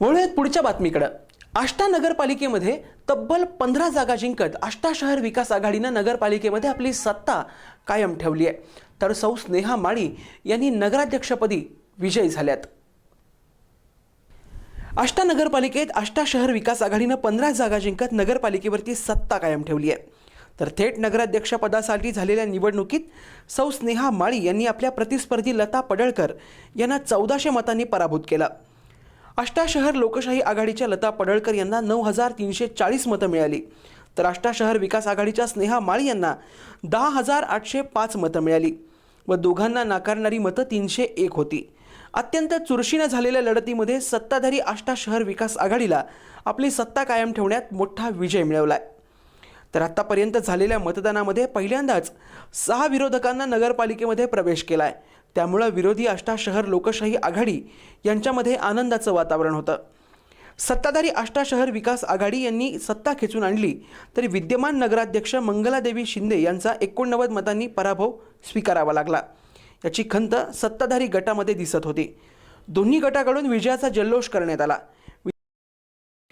वळूयात पुढच्या बातमीकडं. आष्टा नगरपालिकेमध्ये तब्बल पंधरा जागा जिंकत आष्टा शहर विकास आघाडीनं नगरपालिकेमध्ये आपली सत्ता कायम ठेवली आहे. तर सौ स्नेहा माळी यांनी नगराध्यक्षपदी विजयी झाल्यात. आष्टा नगरपालिकेत आष्टा शहर विकास आघाडीनं पंधरा जागा जिंकत नगरपालिकेवरती सत्ता कायम ठेवली आहे. तर थेट नगराध्यक्षपदासाठी झालेल्या निवडणुकीत सौ स्नेहा माळी यांनी आपल्या प्रतिस्पर्धी लता पडळकर यांना चौदाशे मतांनी पराभूत केलं. आष्टा शहर लोकशाही आघाडीच्या लता पडळकर यांना नऊ हजार तीनशे चाळीस मतं मिळाली. तर आष्टा शहर विकास आघाडीच्या स्नेहा माळी यांना दहा हजार आठशे पाच मतं मिळाली व दोघांना नाकारणारी मतं तीनशे एक होती. अत्यंत चुरशीनं झालेल्या लढतीमध्ये सत्ताधारी आष्टा शहर विकास आघाडीला आपली सत्ता कायम ठेवण्यात मोठा विजय मिळवला आहे तर आत्तापर्यंत झालेल्या मतदानामध्ये पहिल्यांदाच सहा विरोधकांना नगरपालिकेमध्ये प्रवेश केला आहे त्यामुळं विरोधी आष्टा शहर लोकशाही आघाडी यांच्यामध्ये आनंदाचं वातावरण होतं. सत्ताधारी आष्टा शहर विकास आघाडी यांनी सत्ता खेचून आणली तरी विद्यमान नगराध्यक्ष मंगलादेवी शिंदे यांचा एकोणनव्वद मतांनी पराभव स्वीकारावा लागला. याची खंत सत्ताधारी गटामध्ये दिसत होती. दोन्ही गटाकडून विजयाचा जल्लोष करण्यात आला.